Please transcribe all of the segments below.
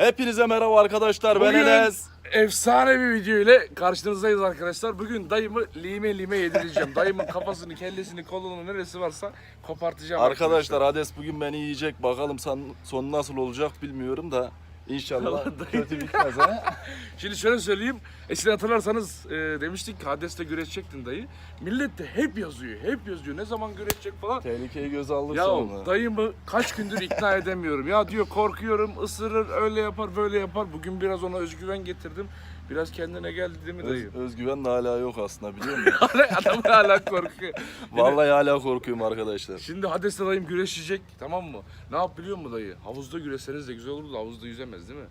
Hepinize merhaba arkadaşlar. Ben Bugün Enes. efsane bir video ile karşınızdayız arkadaşlar. Bugün dayımı lime lime yedireceğim. Dayımın kafasını, kellesini, kolunu neresi varsa kopartacağım. Arkadaşlar Hades bugün beni yiyecek. Bakalım son, sonu nasıl olacak bilmiyorum da. İnşallah kötü bitmez ha. Şimdi şöyle söyleyeyim. Eskiden hatırlarsanız e, demiştik ki Hades'te güreşecektin dayı. Millet de hep yazıyor, hep yazıyor. Ne zaman güreşecek falan. Tehlikeyi göze alır Ya sonra. dayımı kaç gündür ikna edemiyorum. Ya diyor korkuyorum, ısırır, öyle yapar, böyle yapar. Bugün biraz ona özgüven getirdim. Biraz kendine geldi değil mi dayı? Öz, özgüven de hala yok aslında biliyor musun? Adam hala korkuyor. Vallahi hala korkuyorum arkadaşlar. Şimdi Hades'le dayım güreşecek tamam mı? Ne yap biliyor musun dayı? Havuzda güreşseniz de güzel olurdu. Havuzda yüzemez değil mi?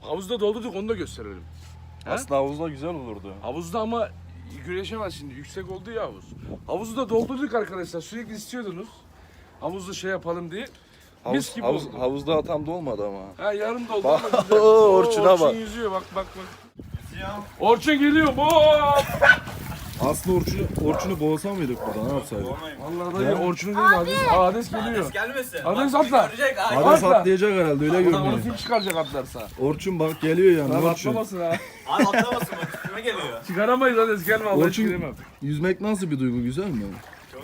Havuzda doldurduk onu da gösterelim. He? Aslında havuzda güzel olurdu. Havuzda ama güreşemez şimdi. Yüksek oldu ya havuz. Havuzu da doldurduk arkadaşlar. Sürekli istiyordunuz. Havuzda şey yapalım diye. Havuz, Mis gibi havuz, oldu. havuzda atam da olmadı ama. Ha yarım doldu Bak, ama güzel. oo, Orçun'a Orçun bak. yüzüyor bak bak bak. Orçun geliyor. Hop! Aslında Orçun'u, Orçun'u boğsa mıydık burada ne yapsaydık? Vallahi dayı Orçun'un değil Hades. Hades geliyor. Gelmesin. Hades Bak, atla. görecek. Hades Atla. atlayacak herhalde öyle görünüyor. kim çıkaracak atlarsa? Orçun bak geliyor yani Lan Orçun. atlamasın ha. Abi atlamasın bak üstüme geliyor. Çıkaramayız Hades gelme Allah Orçun-. Yüzmek nasıl bir duygu güzel mi?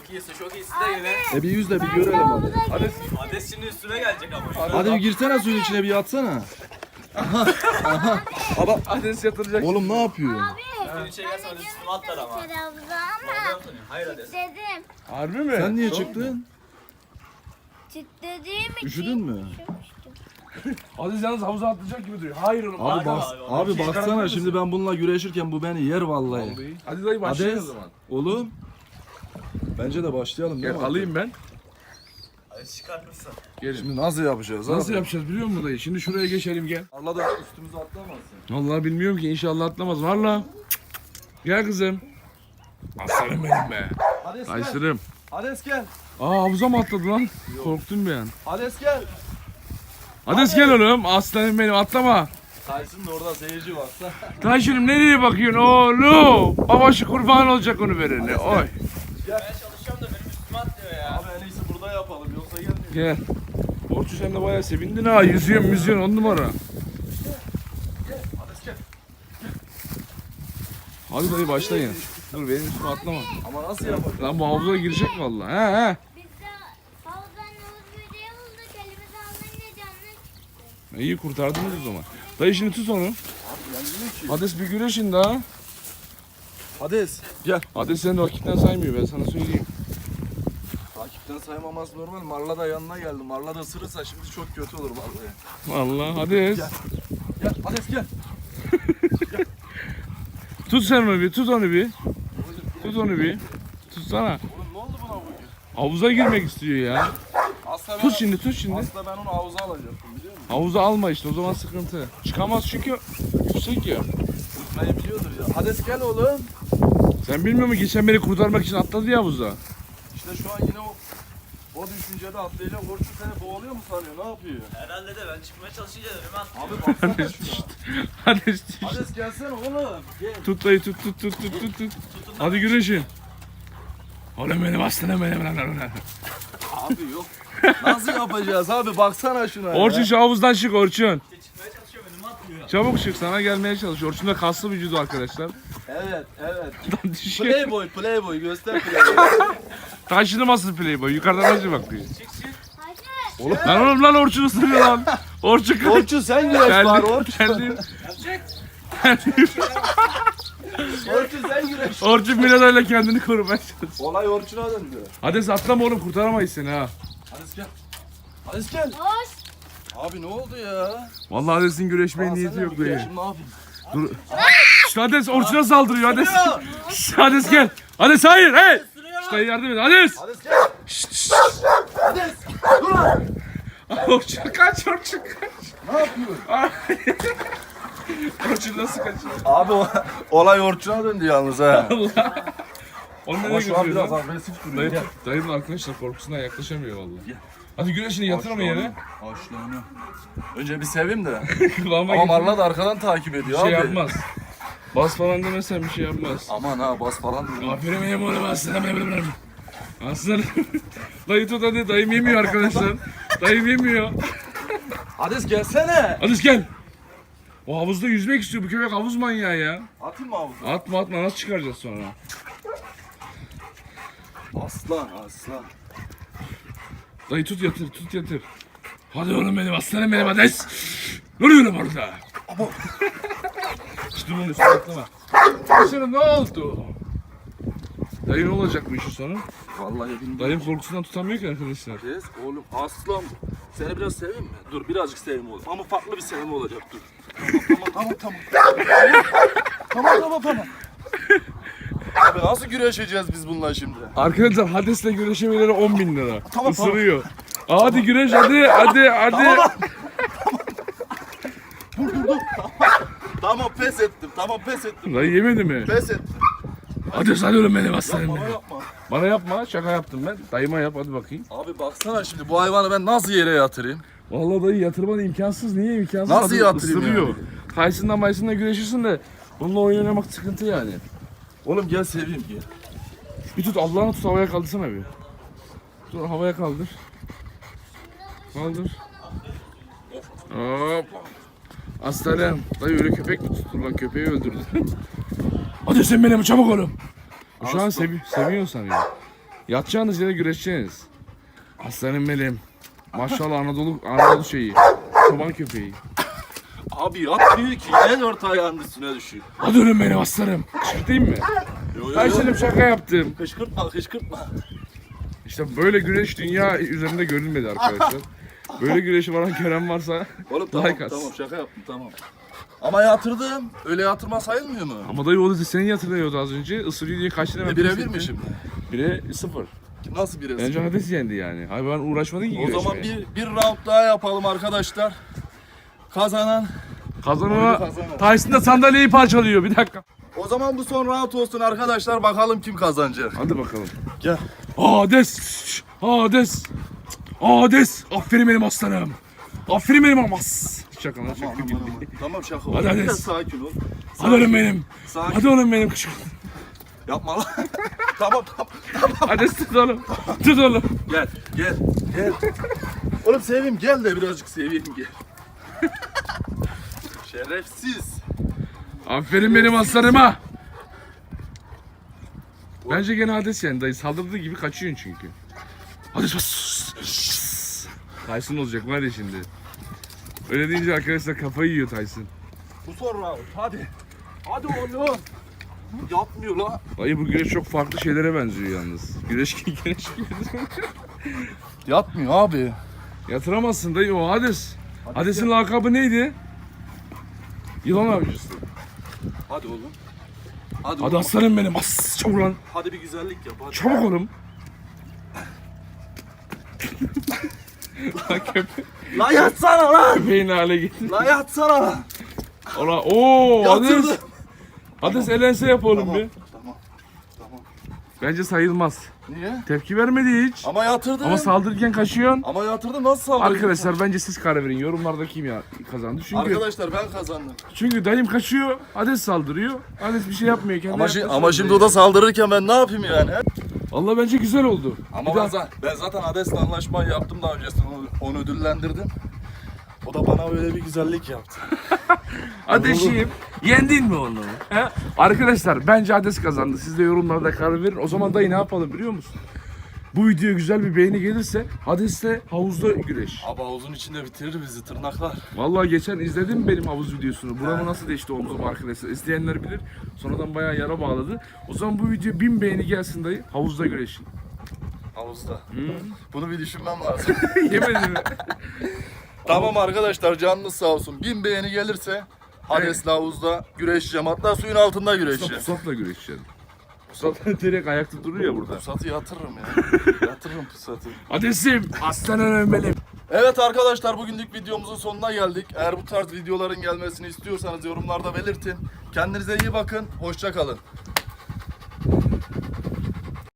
Çok iyisin çok iyisin de yine. E bir yüz de bir görelim hadi. Hades Hades şimdi üstüme gelecek ama. Hadi bir girsene suyun içine bir yatsana. Hades yatıracak. Oğlum ne yapıyor? Üstüne gelse Hades atlar ama. Orada ama. Hayır Hades. dedim. Harbi mi? Sen niye çıktın? Dediğim için. Üşüdün mü? Hades yalnız havuza atlayacak gibi duruyor. Hayır oğlum. Abi Abi bak, abi, abi baksana şimdi ben bununla güreşirken bu beni yer vallahi. Hadi dayı başlayalım o Hades, zaman. oğlum. Bence de başlayalım değil Gel mi? alayım ben. Hades çıkartırsın. Gelin. Şimdi nasıl yapacağız Nasıl abi? yapacağız biliyor musun dayı? Şimdi şuraya geçelim gel. Allah da üstümüze atlamasın. Vallahi bilmiyorum ki inşallah atlamaz. Valla. Gel kızım. Aslanım benim be. Hades Aysırım. Hades gel. Aa havuza mı atladı lan? Korktum bir an. Hades gel. Hades gel oğlum. Aslanım benim atlama. Kaysın da orada seyirci varsa. Taşırım nereye bakıyorsun oğlum? Babaşı kurban olacak onu verene. Oy. Ben çalışıyorum da benim üstüme atlıyor ya. Abi burada yapalım yoksa gelmeyin. Gel. Orçu sen de bayağı sevindin ha. Yüzüyorsun müzüyorsun on numara. Hades gel. Hadi dayı başlayın. Dur benim üstüme atlama. Ama nasıl yapacağız? Lan bu havuza girecek vallahi. He he. Biz de havuzdan havuz böceği bulduk. Elimize alınca canlı İyi kurtardınız o zaman. Dayı şimdi tut onu. Hades bir güreşin daha. Hades gel. Hades seni vakitten saymıyor ben sana söyleyeyim. Takipten saymaması normal. Marla da yanına geldi. Marla da ısırırsa şimdi çok kötü olur vallahi. Vallahi Hades. Gel. Gel Hades gel. Tut sen onu bir tut onu bir. Tut onu bir. Tutsana. Oğlum ne oldu buna bugün? Havuza girmek istiyor ya. Aslında ben, Tut şimdi tut şimdi. aslında ben onu havuza alacaktım biliyor musun? Havuza alma işte o zaman sıkıntı. Çıkamaz çünkü yüksek ya. Tutmayı biliyordur ya. Hades gel oğlum. Sen bilmiyor musun geçen beni kurtarmak için atladı ya havuza. İşte şu an yine o o düşüncede atlayacak. Orçun seni boğuluyor mu sanıyor? Ne yapıyor? Herhalde de ben çıkmaya çalışınca önüme atlıyor. Abi baksana şuna. Hades Hades gelsene oğlum. Gel. tut dayı tut tut tut tut tut tut. Hadi güreşin. Oğlum benim aslanım benim. Abi yok. Nasıl yapacağız abi? Baksana şuna. Orçun şu havuzdan çık Orçun. İşte çıkmaya çalışıyorum önüme atlıyor. Çabuk çık sana gelmeye çalış. Orçun da kaslı vücudu arkadaşlar. Evet, evet. Düşüyor. Playboy, Playboy göster Playboy. Taşınamasın playboy. Yukarıdan acı bakıyor. Hadi. Lan oğlum lan Orçun ısırıyor lan. Orçun kaç. Orçun sen güreş var Terliyim. Orçun. Terliyim. Orçun sen güreş. Orçun Milado'yla kendini korumaya çalışıyor. Olay Orçun'a döndü. Hadi atlama oğlum kurtaramayız seni ha. Hades gel. Hades gel. Hoş. Abi ne oldu ya? Vallahi Hades'in güreşmeye niyeti yok dayı. güreş, Ne yapayım? Dur. İşte Hades Orçun'a saldırıyor Hades. Şşş, Hades gel. Hades hayır hey. Dayı yardım et. Hades. Hades gel. Şşş, şşş. Hades. Dur lan. Orçun kaç Orçun kaç. Ne yapıyorsun? Orçun nasıl kaçıyor? Abi o, olay Orçun'a döndü yalnız ha. Onu nereye Ama şu an götürüyor biraz lan? agresif duruyor. Dayı, Gel. arkadaşlar korkusundan yaklaşamıyor vallahi. Hadi güneşini yatır onu yere. Aşlanı. Önce bir seveyim de. Kulağıma Ama. Marla da arkadan takip ediyor şey abi. yapmaz. Bas falan demesen bir şey yapmaz. Aman ha bas falan diyor. Aferin benim oğlum aslanım benim. Aslanım. Dayı tut hadi dayım yemiyor arkadaşlar. Dayım yemiyor. Hades gelsene. Hadi gel. O havuzda yüzmek istiyor. Bu köpek havuz manyağı ya. Atayım mı havuza? Atma atma nasıl çıkaracağız sonra? Aslan aslan. Dayı tut yatır tut yatır. Hadi oğlum benim aslanım benim Hades. Duruyorum orada. İşte bunun üstüne atlama. Sana ne oldu? Dayı ne olacak bu işin sonu? Vallahi bilmiyorum. Dayım korkusundan tutamıyor ki arkadaşlar. Hades oğlum aslan. Seni biraz seveyim mi? Dur birazcık seveyim oğlum. Ama farklı bir sevim olacak dur. Tamam tamam tamam tamam. tamam tamam. Abi nasıl güreşeceğiz biz bununla şimdi? Arkadaşlar Hades'le güreşemeleri 10 bin lira. Tamam. Isırıyor. Hadi güreş hadi hadi hadi. Tamam pes ettim. Tamam pes ettim. Dayı yemedi mi? Pes ettim. Hadi hadi oğlum benim aslanım Bana benim. yapma. Bana yapma şaka yaptım ben. Dayıma yap hadi bakayım. Abi baksana şimdi bu hayvanı ben nasıl yere yatırayım? Vallahi dayı yatırman imkansız. Niye imkansız? Nasıl Hadi yatırayım ısırıyor. yani? Tyson'la Mason'la güreşirsin de bununla oyun oynamak sıkıntı yani. Oğlum gel seveyim gel. Bir tut Allah'ını tut havaya kaldırsana bir. Dur havaya kaldır. Kaldır. Hop. Aslanım. Dayı öyle köpek mi tuttur lan köpeği öldürdü. Hadi sen benim çabuk oğlum. Şu an sevi seviyor sanıyor. Yatacağınız yere güreşeceğiniz. Aslanım benim. Maşallah Anadolu Anadolu şeyi. Çoban köpeği. Abi yatmıyor ki yine dört ayağının üstüne düşüyor. Hadi oğlum benim aslanım. Kışkırtayım mı? Yo, yo, Ben yo. şimdi şaka yaptım. Kışkırtma kışkırtma. İşte böyle güreş dünya üzerinde görülmedi arkadaşlar. Böyle güreşi bana gören varsa Oğlum tamam Like tamam şaka yaptım tamam. Ama yatırdım. Öyle yatırma sayılmıyor mu? ama dayı o da seni yatırıyordu az önce. Isırıyor diye kaç tane E, birebir mi şimdi? Bire sıfır. Nasıl bir Bence Hades yendi yani. Hayvan uğraşmadı ki O güreşmeye. zaman bir, bir round daha yapalım arkadaşlar. Kazanan. Kazanana Kazanan. Tyson da sandalyeyi parçalıyor bir dakika. O zaman bu son round olsun arkadaşlar. Bakalım kim kazanacak. Hadi bakalım. Gel. Hades! Hades! Hades! Aferin benim aslanım. Aferin benim amas. Şaka lan şaka gibi. Tamam şaka Hadi hadi. Sakin ol. Hadi oğlum benim. Sakin. Hadi oğlum benim kışkırt. Yapma lan. tamam tamam. Hades tut oğlum. Tut oğlum. Gel gel gel. Oğlum seveyim gel de birazcık seveyim gel. Şerefsiz. Aferin benim aslanıma. Bence gene Hades yani dayı saldırdığı gibi kaçıyorsun çünkü. Hades bas. Tyson olacak var ya şimdi. Öyle deyince arkadaşlar kafayı yiyor Tyson. Bu son round. Hadi. Hadi oğlum. Yapmıyor la. Dayı bu güreş çok farklı şeylere benziyor yalnız. Güreş güreş Yatmıyor abi. Yatıramazsın dayı o Hades. Hades'in lakabı neydi? Yılan avcısı. Hadi oğlum. Hadi, Hadi oğlum. aslanım benim. As çabuk lan. Hadi bir güzellik yap. Hadi. Çabuk oğlum. Lan köpe La yatsana lan. köpeğin hale getir. La yatsana lan. Ola ooo Hades. Yatırdı. Hades elense yap oğlum Tamam. bir. Tamam. Tamam. Bence sayılmaz. Niye? Tepki vermedi hiç. Ama yatırdım. Ama saldırırken kaçıyorsun. Ama yatırdım nasıl saldırdın? Arkadaşlar bence siz karar verin. Yorumlarda kim ya kazandı? Çünkü Arkadaşlar ben kazandım. çünkü dayım kaçıyor. Hades saldırıyor. Hades bir şey yapmıyor. Kendi Ama, şi- ama şimdi o da saldırırken ben ne yapayım yani? Allah bence güzel oldu. Ama Bir ben, daha- zaten, ben zaten Hades'le anlaşmayı yaptım daha öncesinde onu, onu ödüllendirdim. O da bana öyle bir güzellik yaptı. Ateşim. Yendin mi onu? He? Arkadaşlar bence Hades kazandı. Siz de yorumlarda karar verin. O zaman dayı ne yapalım biliyor musun? Bu video güzel bir beğeni gelirse Hades'le havuzda güreş. Abi havuzun içinde bitirir bizi tırnaklar. Vallahi geçen izledim benim havuz videosunu. Buramı nasıl değişti omzum arkadaşlar. İzleyenler bilir. Sonradan bayağı yara bağladı. O zaman bu video bin beğeni gelsin dayı. Havuzda güreşin. Havuzda. Bunu bir düşünmem lazım. Yemedin mi? tamam arkadaşlar canınız sağ olsun. Bin beğeni gelirse Hades'le havuzda güreşeceğim. Hatta suyun altında güreşeceğim. Pusatla güreşeceğim. Pusat direkt ayakta duruyor ya burada. Pusatı yatırırım ya. yatırırım pusatı. Hades'im aslanım benim. Evet arkadaşlar bugünlük videomuzun sonuna geldik. Eğer bu tarz videoların gelmesini istiyorsanız yorumlarda belirtin. Kendinize iyi bakın. Hoşça kalın.